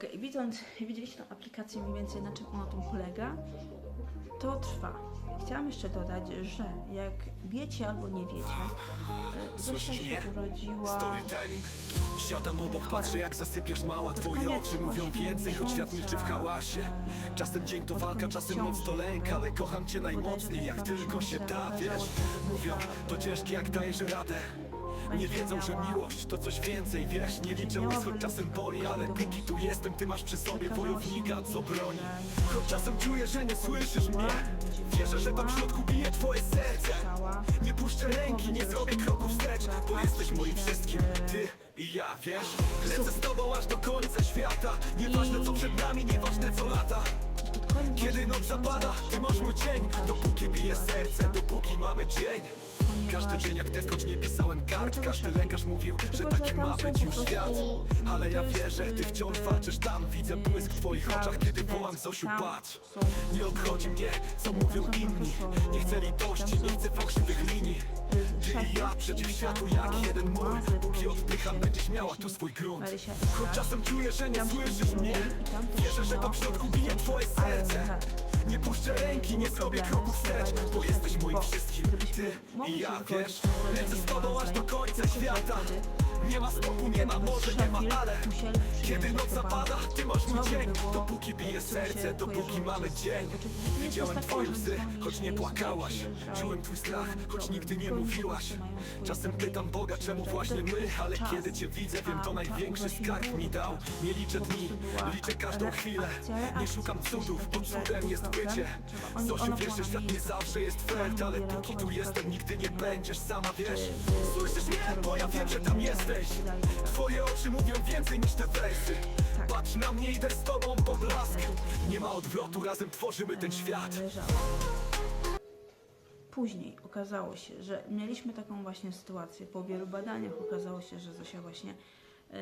Okay, widząc, widzieliście tą aplikację mniej więcej na czym ona tu polega, to trwa. Chciałam jeszcze dodać, że jak wiecie albo nie wiecie, e, Zosia Słyszysz się mnie? urodziła... Storytelling. Siadam obok, patrzę jak zasypiesz mała. Twoje koniec oczy mówią więcej, choć świat milczy w miesiąca, hałasie. Czasem dzień to walka, czasem noc to lęk. Ale kocham cię najmocniej, jak tylko się da, wiesz. Mówią, to ciężkie jak dajesz radę nie wiedzą, że miłość to coś więcej, wiesz Nie liczę łez, choć czasem boli Ale póki tu jestem, ty masz przy sobie wojownika, co broni. Choć czasem czuję, że nie słyszysz mnie Wierzę, że tam w środku bije twoje serce. Nie puszczę ręki, nie zrobię kroku wstecz Bo jesteś moim wszystkim, ty i ja, wiesz. Lecę z tobą aż do końca świata Nieważne co przed nami, nieważne co lata. Kiedy noc zapada, ty masz mój cień Dopóki bije serce, dopóki mamy dzień każdy dzień jak nie pisałem kart. Każdy lekarz mówił, że taki ma być już świat. Ale ja wierzę, ty wciąż walczysz tam Widzę błysk w twoich oczach, kiedy wołam Zosiu patrz. Nie obchodzi mnie, co mówią inni. Nie chcę litości, nie chcę fałszywych linii. Ty i ja przeciw światu jak jeden mur Póki oddycham, będziesz miała tu swój grunt. Choć czasem czuję, że nie słyszysz mnie Wierzę, że tam w środku bije twoje serce. Nie puszczę ręki, nie zrobię kroku wstecz Bo jesteś moim wszystkim, ty i ja, wiesz Lecę z tobą aż do końca świata Nie ma stopu, nie ma może, nie ma ale. Kiedy noc zapada, ty masz mój dzień. Dopóki bije serce, dopóki mamy dzień. Widziałem twoje łzy, choć nie płakałaś. Czułem twój strach, choć nigdy nie mówiłaś. Czasem pytam Boga, czemu właśnie my Ale kiedy cię widzę, wiem to największy skarb mi dał. Nie liczę dni, liczę każdą chwilę. Nie szukam cudów, bo cudem jest bycie. Zosiu, wiesz, że świat nie zawsze jest fair Ale póki tu jestem, nigdy nie będziesz sama, wiesz? Słyszysz mnie, bo ja wiem, że tam jesteś Twoje oczy mówią więcej niż te Patrz na mnie, idę z tobą po blask Nie ma odwrotu, razem tworzymy ten świat. Później okazało się, że mieliśmy taką właśnie sytuację. Po wielu badaniach okazało się, że Zosia właśnie e,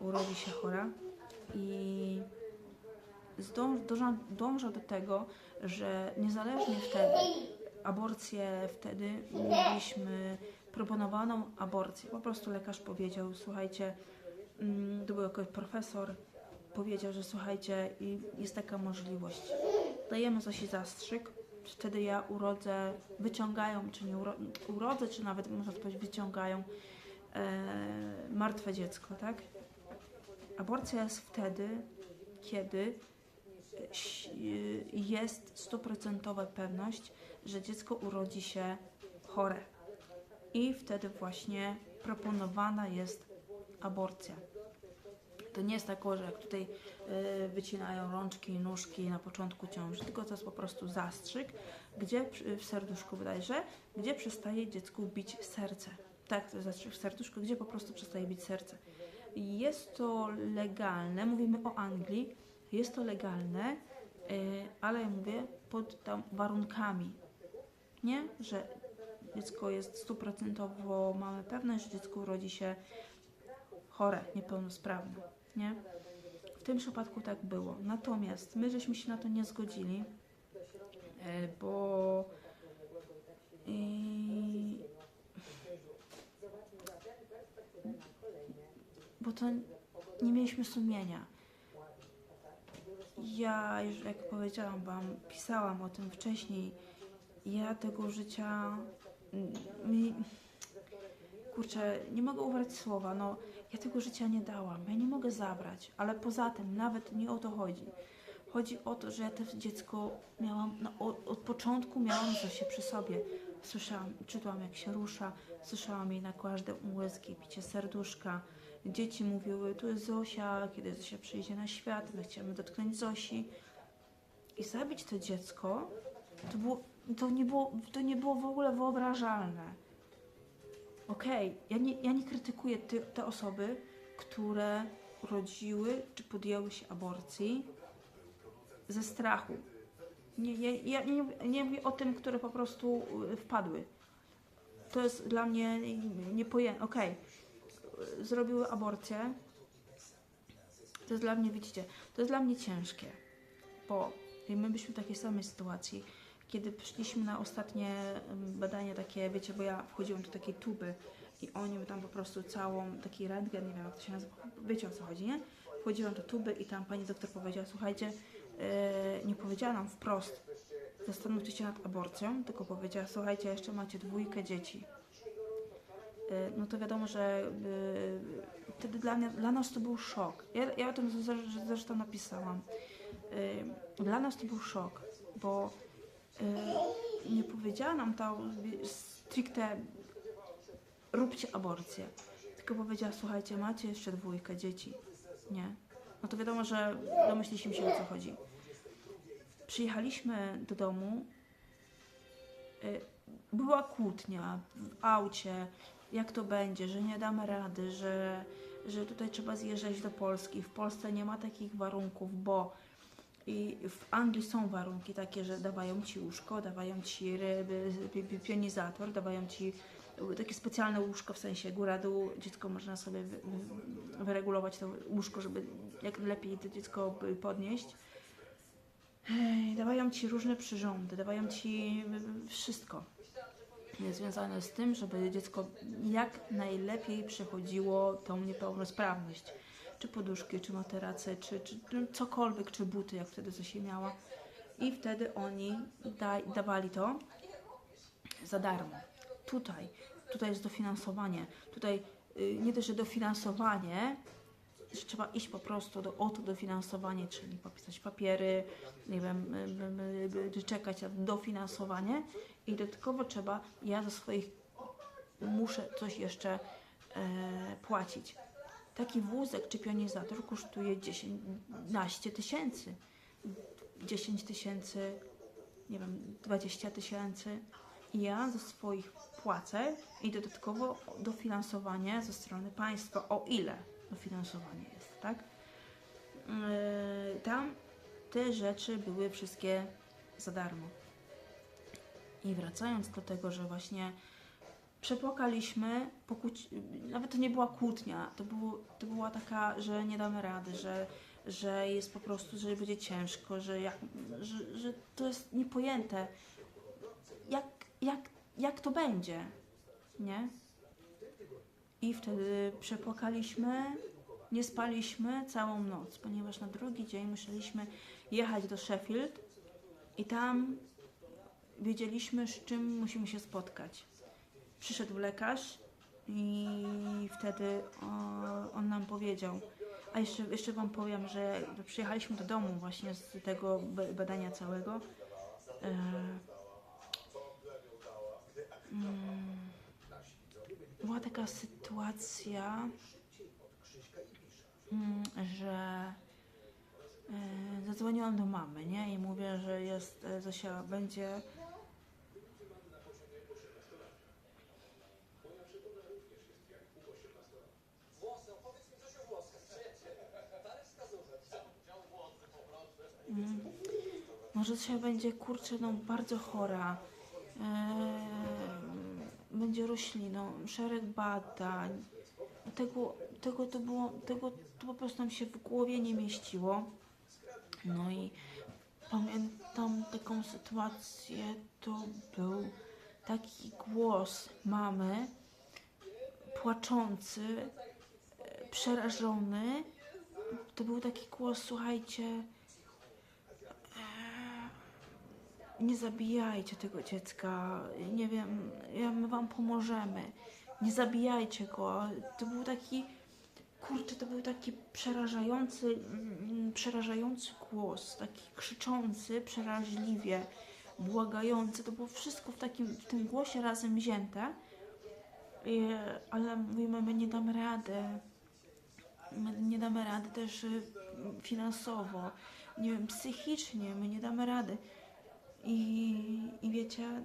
urodzi się chora i dąża do tego, że niezależnie wtedy, aborcję wtedy mieliśmy proponowaną aborcję. Po prostu lekarz powiedział, słuchajcie, mm, to był jakiś profesor, powiedział, że słuchajcie, jest taka możliwość. Dajemy Zosi zastrzyk, wtedy ja urodzę, wyciągają, czy nie uro, urodzę, czy nawet można powiedzieć wyciągają e, martwe dziecko, tak? Aborcja jest wtedy, kiedy ś- jest stuprocentowa pewność, że dziecko urodzi się chore. I wtedy właśnie proponowana jest aborcja. To nie jest tak, że jak tutaj y, wycinają rączki i nóżki na początku ciąży, tylko to jest po prostu zastrzyk, gdzie w serduszku bodajże, gdzie przestaje dziecku bić serce. Tak, to jest zastrzyk w serduszku, gdzie po prostu przestaje bić serce. Jest to legalne, mówimy o Anglii, jest to legalne, y, ale mówię pod tam warunkami, nie? Że dziecko jest stuprocentowo, mamy pewność, że dziecko urodzi się chore, niepełnosprawne, nie? W tym przypadku tak było. Natomiast my żeśmy się na to nie zgodzili, e, bo i, bo to nie mieliśmy sumienia. Ja jak powiedziałam wam, pisałam o tym wcześniej. Ja tego życia kurczę, nie mogę ubrać słowa, no ja tego życia nie dałam, ja nie mogę zabrać, ale poza tym nawet nie o to chodzi. Chodzi o to, że ja to dziecko miałam, no, od, od początku miałam Zosię przy sobie. Słyszałam, czytałam jak się rusza, słyszałam jej na każde umysły, bicie serduszka. Dzieci mówiły, tu jest Zosia, kiedy Zosia przyjdzie na świat, my chcemy dotknąć Zosi. I zabić to dziecko, to, było, to, nie, było, to nie było w ogóle wyobrażalne. Okej, ja, nie, ja nie krytykuję ty, te osoby, które urodziły czy podjęły się aborcji ze strachu. Nie, nie, ja nie, nie mówię o tym, które po prostu y, wpadły. To jest dla mnie niepojęte. Okej, y, zrobiły aborcję. To jest dla mnie, widzicie, to jest dla mnie ciężkie, bo my byliśmy w takiej samej sytuacji, kiedy przyszliśmy na ostatnie badania takie, wiecie, bo ja wchodziłam do takiej tuby i oni mi tam po prostu całą, taki rentgen, nie wiem jak to się nazywa, wiecie o co chodzi, nie? wchodziłam do tuby i tam pani doktor powiedziała, słuchajcie, e, nie powiedziała nam wprost, zastanówcie się nad aborcją, tylko powiedziała, słuchajcie, jeszcze macie dwójkę dzieci. E, No to wiadomo, że e, wtedy dla, mnie, dla nas to był szok. Ja, ja o tym zre- zresztą napisałam. E, Dla nas to był szok, bo nie powiedziała nam to stricte róbcie aborcję, tylko powiedziała, słuchajcie, macie jeszcze dwójkę dzieci. Nie. No to wiadomo, że domyśliliśmy się o co chodzi. Przyjechaliśmy do domu. y, Była kłótnia w aucie, jak to będzie, że nie damy rady, że, że tutaj trzeba zjeżdżać do Polski. W Polsce nie ma takich warunków, bo i w Anglii są warunki takie, że dawają ci łóżko, dawają ci pionizator, dawają ci takie specjalne łóżko, w sensie góra-dół, dziecko można sobie wy, wy, wyregulować to łóżko, żeby jak lepiej to dziecko podnieść. Dawają ci różne przyrządy, dawają ci wszystko związane z tym, żeby dziecko jak najlepiej przechodziło tą niepełnosprawność. Czy poduszki, czy materace, czy, czy, cokolwiek, czy buty, jak wtedy coś się miała. I wtedy oni da, dawali to za darmo. Tutaj, tutaj jest dofinansowanie. Tutaj y, nie dość, że dofinansowanie, że trzeba iść po prostu do, o to dofinansowanie, czyli popisać papiery, nie wiem, y, y, y, czekać na dofinansowanie i dodatkowo trzeba, ja ze swoich muszę coś jeszcze e, płacić. Taki wózek czy pionizator kosztuje 10 naście tysięcy. 10 tysięcy, nie wiem, 20 tysięcy. I ja ze swoich płacę i dodatkowo dofinansowanie ze strony państwa. O ile dofinansowanie jest, tak? Yy, tam te rzeczy były wszystkie za darmo. I wracając do tego, że właśnie przepłakaliśmy, nawet to nie była kłótnia, to, było, to była taka, że nie damy rady, że, że jest po prostu, że będzie ciężko, że, jak, że, że to jest niepojęte, jak, jak, jak to będzie, nie? I wtedy przepłakaliśmy, nie spaliśmy całą noc, ponieważ na drugi dzień musieliśmy jechać do Sheffield i tam wiedzieliśmy, z czym musimy się spotkać. Przyszedł lekarz i wtedy o, on nam powiedział. A jeszcze, jeszcze Wam powiem, że przyjechaliśmy do domu właśnie z tego ba- badania całego. E, mm, była taka sytuacja, mm, że e, zadzwoniłam do mamy, nie? I mówię, że jest, e, Zosia będzie Może się będzie, kurczę, no bardzo chora. Eee, będzie rośliną, szereg badań. Tego, tego to było, tego to po prostu nam się w głowie nie mieściło. No i pamiętam taką sytuację, to był taki głos mamy, płaczący, e, przerażony. To był taki głos, słuchajcie, nie zabijajcie tego dziecka, nie wiem, ja, my wam pomożemy, nie zabijajcie go. To był taki, kurczę, to był taki przerażający, mm, przerażający głos, taki krzyczący, przeraźliwie, błagający. To było wszystko w takim, w tym głosie razem wzięte, I, ale mówimy, my nie damy rady, my nie damy rady też y, finansowo, nie wiem, psychicznie, my nie damy rady. I, I wiecie,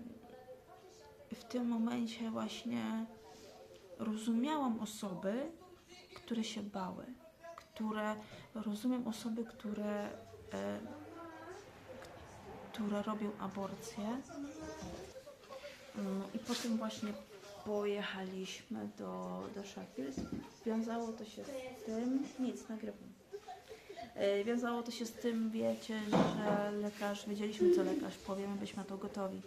w tym momencie właśnie rozumiałam osoby, które się bały, które rozumiem osoby, które, e, które robią aborcję. No I potem właśnie pojechaliśmy do, do Sheffield. Wiązało to się z tym, nic, nagrywam. E, Wiązało to się z tym, wiecie, że lekarz, wiedzieliśmy co lekarz powie, my byliśmy na to gotowi.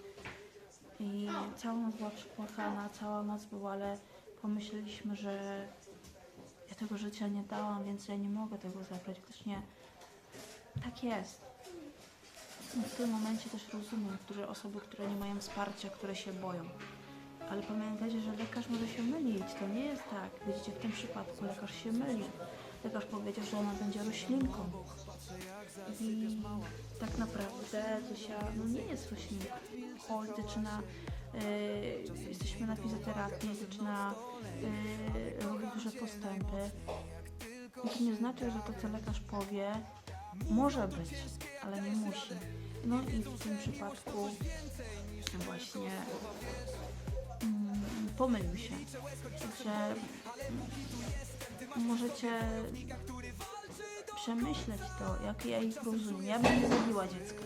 I cała noc była przepłakana, cała noc była, ale pomyśleliśmy, że ja tego życia nie dałam, więc ja nie mogę tego zabrać. Faktycznie tak jest. W tym momencie też rozumiem, które osoby, które nie mają wsparcia, które się boją. Ale pamiętajcie, że lekarz może się mylić. To nie jest tak. Widzicie, w tym przypadku lekarz się mylił. Lekarz powiedział, że ona będzie roślinką. I tak naprawdę Zosia no nie jest roślinką. Chodź, zaczyna, y, jesteśmy na fizjoterapii, zaczyna y, robić duże postępy. I to nie znaczy, że to, co lekarz powie, może być, ale nie musi. No i w tym przypadku właśnie mm, pomylił się. Także możecie przemyśleć to, jak ja ich rozumiem. Ja bym nie zabiła dziecka.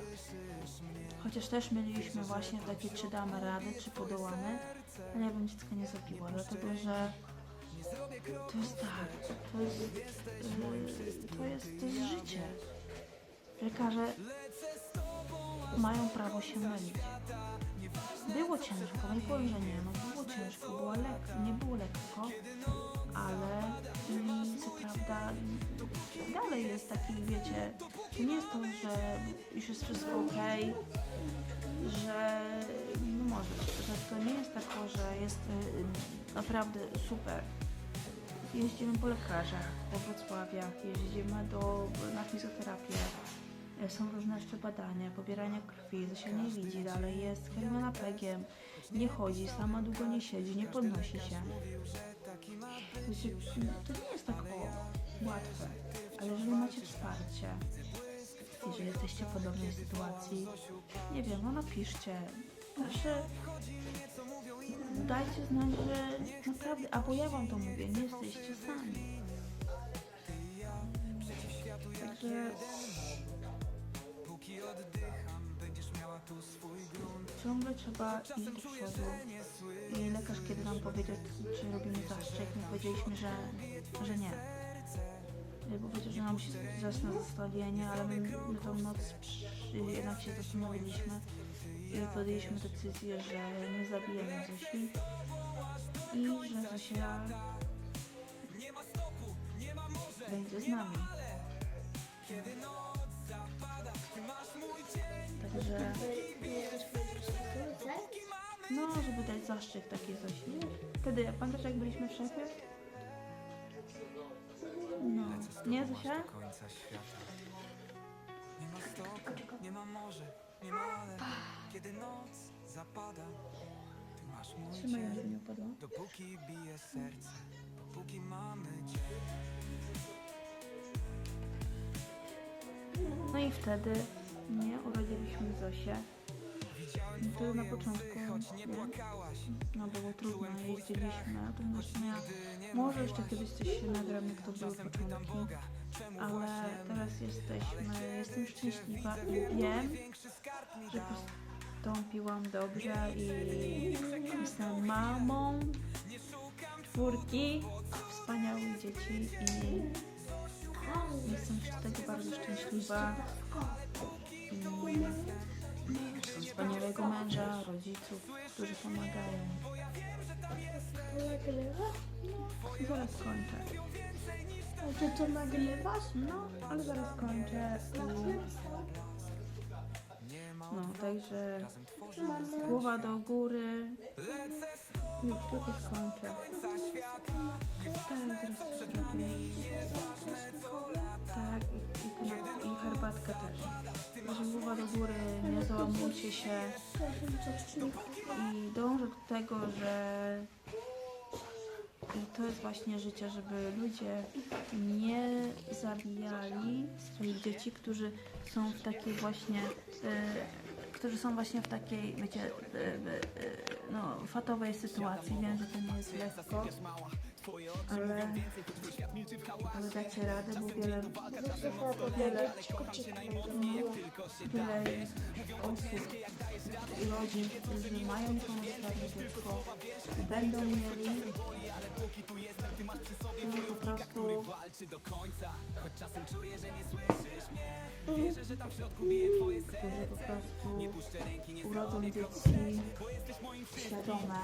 Chociaż też mieliśmy właśnie takie, czy damy radę, czy podołamy, ale ja bym dziecka nie zabiła, dlatego że to jest tak, to jest, yy, to jest, to jest życie. Lekarze mają prawo się mylić. Było ciężko, nie powiem, że nie, no było ciężko, było lek- nie było lekko, ale mm, co prawda dalej jest taki, wiecie, nie jest to, że już jest wszystko ok, że no może, że to nie jest tak, że jest y, naprawdę super. Jeździmy po lekarzach, po Wrocławiach, jeździmy do, na fizjoterapię. Są różne jeszcze badania, pobierania krwi, Zosia nie widzi dalej, jest karmiona pegiem, nie chodzi, sama długo nie siedzi, nie podnosi się. Wiecie, to nie jest tak o, łatwe, ale jeżeli macie wsparcie, jeżeli jesteście w podobnej sytuacji, nie wiem, no napiszcie, proszę, dajcie znać, że naprawdę, albo ja wam to mówię, nie jesteście sami. Także ciągle trzeba iść do przodu. I lekarz kiedy nam powiedział, czy robimy zastrzyk, my powiedzieliśmy, że, że nie. Bo powiedział, że nam się zasna zestawienie, ale my, my tą noc przy, jednak się zastanowiliśmy i podjęliśmy decyzję, że nie zabijemy Zosi i że Zosia będzie z nami. Także, no, żeby dać zastrzyk taki Zosi. Wtedy, jak pamiętasz, jak byliśmy w szefie? No, nie Zosia? Nie ma stoku, nie ma morza, nie ma ale. Kiedy noc zapada, ty masz mój Trzymaj żeby nie upadła. Dopóki bije serce, dopóki mamy cię. No i wtedy nie urodziliśmy Zosię. No to na początku no było trudno, jeździliśmy, to ja, może jeszcze kiedyś coś się nagram, jak to były początki, ale teraz jesteśmy, jestem szczęśliwa i wiem, że postąpiłam dobrze i jestem mamą czwórki wspaniałych dzieci i jestem z tego bardzo szczęśliwa. Wspaniałego męża, rodziców, którzy pomagają. Zaraz kończę. A ty to nagrywasz? No, ale zaraz kończę. No, także głowa do góry. Już tylko skończę. Tak, zaraz zrobię. Tak, i, i herbatkę też. Do góry, nie załamujcie się. I dążę do tego, że i to jest właśnie życie, żeby ludzie nie zabijali swoich dzieci, którzy są w takiej właśnie, e, którzy są właśnie w takiej, wiecie, e, e, no, fatowej sytuacji. Wiem, że to nie jest lekko, ale, ale dacie radę, bo wiele, wiele, wiele osób i rodzin, którzy mają niepełnosprawne dziecko, będą mieli, którzy po prostu którzy po prostu urodzą dzieci świadome,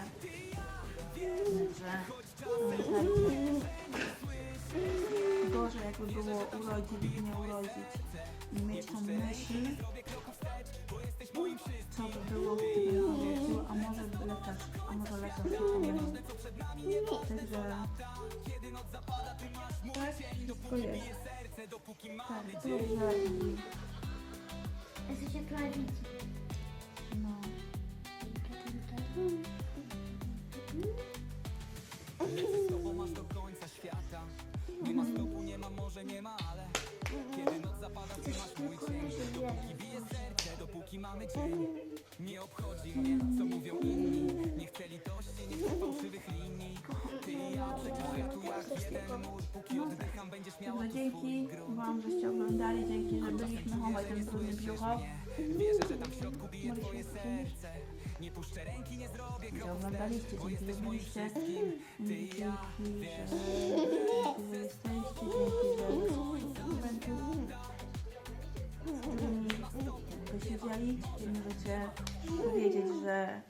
że pamiętajcie, jakby było urodzić, nie urodzić i mieć tą myśl, co by było, gdyby urodził, a może lekarz, a może lekarz nie pomylił. Także tak, wszystko jest. Tak, dobrze i Jesteś jak dopóki mamy dzień. Nie obchodzi mnie, co mówią inni. Nie chcę litości, nie chcę fałszywych linii. Ty i ja, przecież ja tu jak jeden mur. Póki oddycham, będziesz miała tu swój dzięki Wam, żeście oglądali, dzięki, że byliśmy. chować ten brudny brzuchow. Wierzę, że tam w środku bije twoje serce. Nie puszczę ręki, nie zrobię że kroku oglądaliście, Bo dzięki, że jesteś moim byliście, wszystkim. Ty i dzięki, ja, że, wiesz. dzięki, że jesteście, dzięki, że subskrybentów, którymi wysiedzieli i możecie powiedzieć, że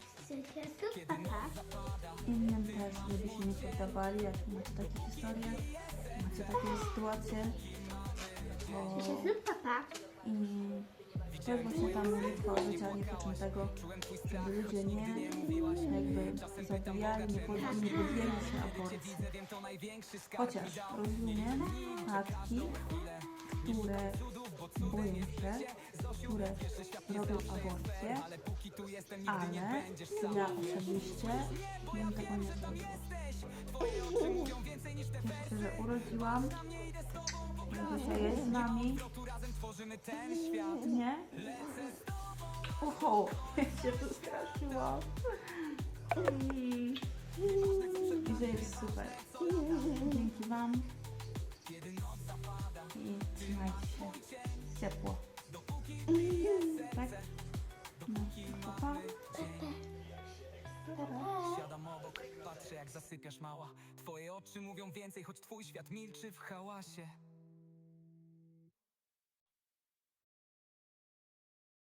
innym też, żeby się nie poddawali, jak macie takie historie, macie takie sytuacje, to i to jest właśnie ta modlitwa życia niepoczętego, żeby ludzie nie jakby pod, nie podjęli się aborcji. Chociaż rozumiem matki, które boją się, które robią aborcję, ale ja osobiście bym tego nie zrobiła. Że urodziłam, że dzisiaj jest z nami. Nie? Oho, ja się wystraszyłam. I że jest super. Dzięki Wam. I trzymajcie się ciepło. Tak? No, pa, pa. Siadam obok, patrzę jak zasypiasz mała Twoje oczy mówią więcej, choć twój świat milczy w hałasie